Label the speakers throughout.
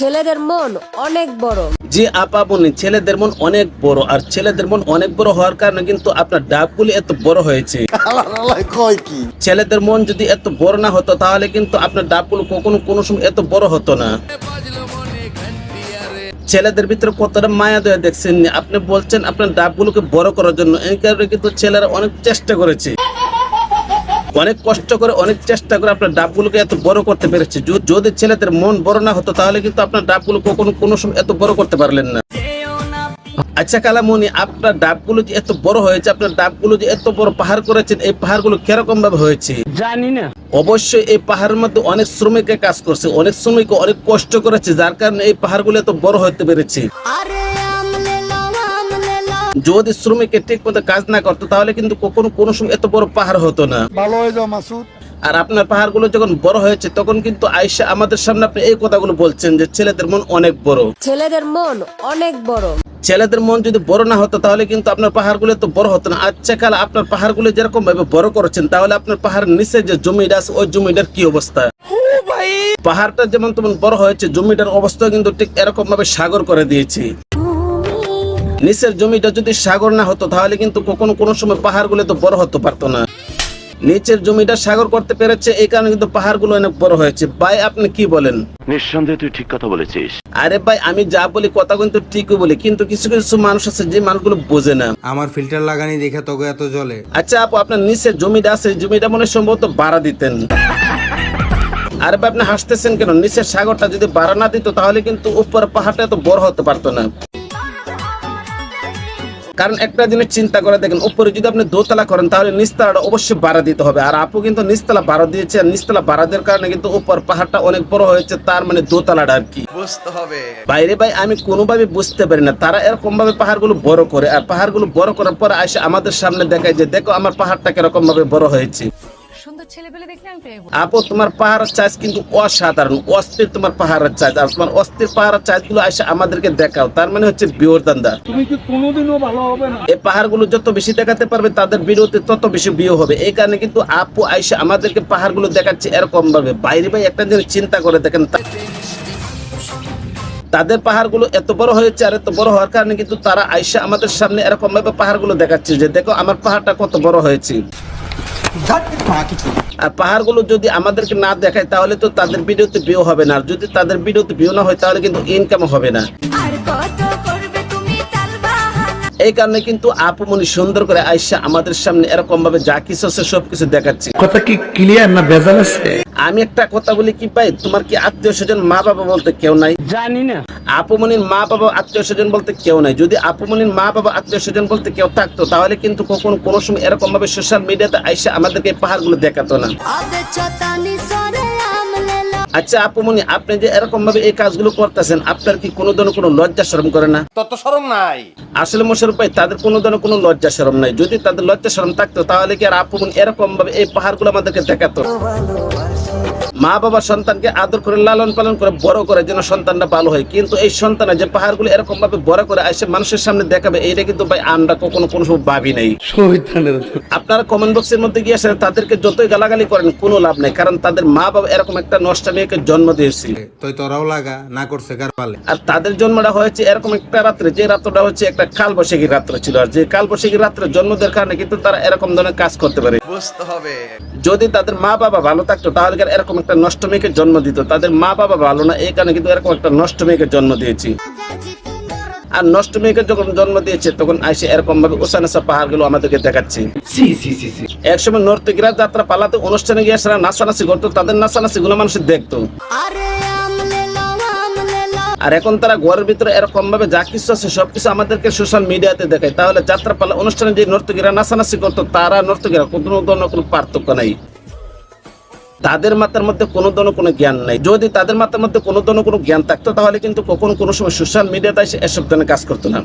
Speaker 1: ছেলেদের মন অনেক বড়।
Speaker 2: জি আপা বোনি ছেলেদের মন অনেক বড় আর ছেলেদের মন অনেক বড় হওয়ার কারণে কিন্তু আপনার ডাবগুলি এত বড় হয়েছে। ছেলেদের মন যদি এত বড় না হতো তাহলে কিন্তু আপনার ডাবগুলো কখনো কোনো সময় এত বড় হতো না। ছেলেদের ভিতরে কতটা মায়া দয়া দেখছেন আপনি বলছেন আপনার ডাবগুলোকে বড় করার জন্য এই কারণে কিন্তু ছেলেরা অনেক চেষ্টা করেছে। অনেক কষ্ট করে অনেক চেষ্টা করে আপনার ডাবগুলোকে এত বড় করতে পেরেছে। য- যদি ছেলেদের মন বড় না হতো তাহলে কিন্তু আপনার ডাবগুলো কখনো কোনো সময় এত বড় করতে পারলেন না। আচ্ছা কালামনি আপনার ডাবগুলো যে এত বড় হয়েছে আপনার ডাবগুলো যে এত বড় পাহাড় করেছেন এই পাহাড়গুলো কীরকম ভাবে হয়েছে?
Speaker 3: জানি না।
Speaker 2: অবশ্যই এই পাহাড়ের মধ্যে অনেক শ্রমিকের কাজ করছে অনেক শ্রমিক অনেক কষ্ট করেছে যার কারণে এই পাহাড়গুলো এত বড় হতে পেরেছে। যদি শ্রমিকে ঠিক মতো কাজ না করতো তাহলে কিন্তু কখনো কোনো সময় এত বড় পাহাড় হতো না।
Speaker 4: ভালো হয়ে যাও মাসুদ।
Speaker 2: আর আপনার পাহাড়গুলো যখন বড় হয়েছে তখন কিন্তু আয়সা আমাদের সামনে আপনি এই কথাগুলো বলছেন যে ছেলেদের মন অনেক বড়।
Speaker 1: ছেলেদের মন অনেক বড়।
Speaker 2: ছেলেদের মন যদি বড় না হতো তাহলে কিন্তু আপনার পাহাড়গুলো তো বড় হতো না। আচ্ছা কাল আপনার পাহাড়গুলো যেরকম ভাবে বড় করেছেন তাহলে আপনার পাহাড়ের নিচে যে জমিটা আছে ওই জমিটার কি অবস্থা? পাহাড়টা যেমন তেমন বড় হয়েছে জমিটার অবস্থা কিন্তু ঠিক এরকম ভাবে সাগর করে দিয়েছি। নিচের জমিটা যদি সাগর না হতো তাহলে কিন্তু কখনো কোনো সময় পাহাড়গুলো তো বড় হতে পারতো না। নিচের জমিটা সাগর করতে পেরেছে এই কারণে কিন্তু পাহাড়গুলো অনেক বড় হয়েছে। ভাই আপনি কি বলেন?
Speaker 5: নিঃসন্দেহে তুই ঠিক কথা বলেছিস।
Speaker 2: আরে ভাই আমি যা বলি কথা কিন্তু ঠিকই বলি কিন্তু কিছু কিছু মানুষ আছে যে মানুষগুলো বোঝে না।
Speaker 6: আমার ফিল্টার লাগানি দেখে তোকে এত জলে
Speaker 2: আচ্ছা আপু আপনার নিচের জমিটা আছে জমিটা মনে হয় সম্ভবত বাড়া দিতেন। আরে ভাই আপনি হাসতেছেন কেন? নিচের সাগরটা যদি বাড়া না দিত তাহলে কিন্তু উপর পাহাড়টা এত বড় হতে পারতো না। কারণ একটা জিনিস চিন্তা করে দেখেন উপরে যদি আপনি দোতলা করেন তাহলে নিচতলাটা অবশ্যই বাড়া দিতে হবে। আর আপু কিন্তু নিচতলা বাড়া দিয়েছে আর নিচতলা বাড়া দেওয়ার কারণে কিন্তু উপর পাহাড়টা অনেক বড় হয়েছে তার মানে দোতলাটা আর কি।
Speaker 4: বুঝতে হবে।
Speaker 2: বাইরে ভাই আমি কোনোভাবে বুঝতে পারি না। তারা এরকম ভাবে পাহাড়গুলো বড় করে আর পাহাড়গুলো বড় করার পর আসে আমাদের সামনে দেখায় যে দেখো আমার পাহাড়টা কীরকম ভাবে বড় হয়েছে।
Speaker 7: সুন্দর ছেলে পেলে দেখলে আমি পেয়ে
Speaker 2: আপু তোমার পাহাড়ের চাইজ কিন্তু অসাধারণ অস্থির তোমার পাহাড়ের চাইজ আর তোমার অস্থির পাহাড়ের চাইজগুলো আসে আমাদেরকে দেখাও তার মানে হচ্ছে বিওর দান্দা
Speaker 3: তুমি কি কোনোদিনও ভালো হবে না?
Speaker 2: এই পাহাড়গুলো যত বেশি দেখাতে পারবে তাদের ভিডিওতে তত বেশি বিয়ে হবে। এই কারণে কিন্তু আপু আইসা আমাদেরকে পাহাড়গুলো দেখাচ্ছে এরকম ভাবে। বাইরে ভাই একটা জিনিস চিন্তা করে দেখেন তা- তাদের পাহাড়গুলো এত বড় হয়েছে আর এত বড় হওয়ার কারণে কিন্তু তারা আইসা আমাদের সামনে এরকম ভাবে পাহাড়গুলো দেখাচ্ছে যে দেখো আমার পাহাড়টা কত বড় হয়েছে। আর পাহাড়গুলো যদি আমাদেরকে না দেখায় তাহলে তো তাদের ভিডিওতে ভিউ হবে না। আর যদি তাদের ভিডিওতে বিয়ে না হয় তাহলে কিন্তু ইনকাম হবে না।
Speaker 8: আর কত
Speaker 2: এই কারণে কিন্তু আপুমনি সুন্দর করে আইসা আমাদের সামনে এরকম ভাবে যা কিছু আছে সবকিছু দেখাচ্ছে।
Speaker 3: কথা কি ক্লিয়ার না ভেজাল আছে?
Speaker 2: আমি একটা কথা বলি কি ভাই তোমার কি আত্মীয় স্বজন মা বাবা বলতে কেউ নাই?
Speaker 3: জানি না।
Speaker 2: আপুমনির মা বাবা আত্মীয় স্বজন বলতে কেউ নাই। যদি আপুমনির মা বাবা আত্মীয় স্বজন বলতে কেউ থাকতো তাহলে কিন্তু কখনো কোনো সময় এরকম ভাবে সোশ্যাল মিডিয়াতে আইসা আমাদেরকে পাহাড়গুলো দেখাতো না। আচ্ছা আপুমনি আপনি যে এরকম ভাবে এই কাজগুলো করতেছেন আপনার কি কোনো ধরনের কোনো লজ্জা শরম করে না?
Speaker 4: তত শরম নাই।
Speaker 2: আসলে মোশারফ ভাই তাদের কোনো ধরনের কোনো লজ্জা শরম নাই। যদি তাদের লজ্জা শরম থাকতো তাহলে কি আর আপুমনি এরকম ভাবে এই পাহাড়গুলো আমাদেরকে দেখাতো? মা বাবা সন্তানকে আদর করে লালন পালন করে বড় করে যেন সন্তানটা ভালো হয়। কিন্তু এই সন্তানের যে পাহাড়গুলো এরকম ভাবে বড় করে আসে মানুষের সামনে দেখাবে এইটা কিন্তু ভাই আমরা কখনো কোনো সময় ভাবি নাই। আপনারা কমেন্ট বক্সের মধ্যে গিয়ে আসেন তাদেরকে যতই গালাগালি করেন কোনো লাভ নেই। কারণ তাদের মা বাবা এরকম একটা নষ্ট মেয়েকে জন্ম দিয়েছে।
Speaker 6: তুই তোরাও লাগা না করছে
Speaker 2: আর তাদের জন্মটা হয়েছে এরকম একটা রাত্রে যে রাত্রটা হচ্ছে একটা কাল বৈশাখী রাত্র ছিল। আর যে কাল বৈশাখী রাত্রে জন্ম দেওয়ার কারণে কিন্তু তারা এরকম ধরনের কাজ করতে পারে।
Speaker 4: বুঝতে হবে।
Speaker 2: যদি তাদের মা বাবা ভালো থাকতো তাহলে আর এরকম একটা নষ্ট মেয়েকে জন্ম দিত। তাদের মা বাবা ভালো না এই কারণে কিন্তু এরকম একটা নষ্ট মেয়েকে জন্ম দিয়েছি। আর নষ্ট মেয়েকে যখন জন্ম দিয়েছে তখন আইসে এরকম ভাবে ওসানেসা পাহাড়গুলো আমাদেরকে দেখাচ্ছে। একসময় নর্তকীরা যাত্রা পালাতে অনুষ্ঠানে গিয়ে সারা নাচানাচি করতো তাদের নাচানাচি গুলো মানুষ দেখতো।
Speaker 8: আরে আমলে লো আমলে লো
Speaker 2: আর এখন তারা ঘরের ভিতরে এরকম ভাবে যা কিছু আছে সবকিছু আমাদেরকে সোশ্যাল মিডিয়াতে দেখায়। তাহলে যাত্রাপালা অনুষ্ঠানে যে নর্তকীরা নাচানাচি করতো তারা নর্তকীরা কোনো ধরনের কোনো পার্থক্য নাই। তাদের মাথার মধ্যে কোনো ধরনের কোনো জ্ঞান নাই। যদি তাদের মাথার মধ্যে কোনো ধরনের কোনো জ্ঞান থাকতো তাহলে কিন্তু কখনো কোনো সময় সোশ্যাল মিডিয়াতে এসে এসব ধরনের কাজ করতো না।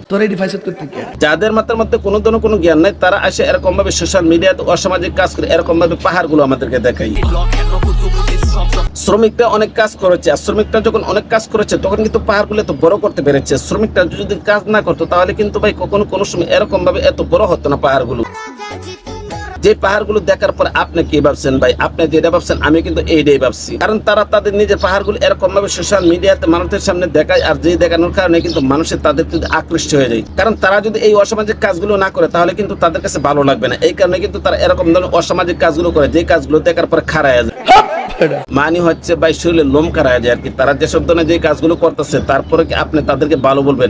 Speaker 2: যাদের মাথার মধ্যে কোনো ধরনের কোনো জ্ঞান নাই তারা আসে এরকম ভাবে সোশ্যাল মিডিয়াতে অসামাজিক কাজ করে এরকম ভাবে পাহাড়গুলো আমাদেরকে দেখায়। শ্রমিকরা অনেক কাজ করেছে আর শ্রমিকরা যখন অনেক কাজ করেছে তখন কিন্তু পাহাড়গুলো এত বড় করতে পেরেছে। শ্রমিকরা যদি কাজ না করতো তাহলে কিন্তু ভাই কখনো কোনো সময় এরকম ভাবে এত বড় হতো না পাহাড়গুলো। যে পাহাড়গুলো দেখার পর আপনি কি ভাবছেন ভাই? আপনি যেটা ভাবছেন আমি কিন্তু এইটাই ভাবছি। কারণ তারা তাদের নিজের পাহাড়গুলো এরকম ভাবে সোশ্যাল মিডিয়াতে মানুষের সামনে দেখায় আর যে দেখানোর কারণে কিন্তু মানুষের তাদের প্রতি আকৃষ্ট হয়ে যায়। কারণ তারা যদি এই অসামাজিক কাজগুলো না করে তাহলে কিন্তু তাদের কাছে ভালো লাগবে না। এই কারণে কিন্তু তারা এরকম ধরনের অসামাজিক কাজগুলো করে যে কাজগুলো দেখার পর খারায় যায়। মানে হচ্ছে ভাই শরীরে লোম খারায় যায় আর কি। তারা যেসব ধরনের যে কাজগুলো করতেছে তারপরে কি আপনি তাদেরকে ভালো বলবেন?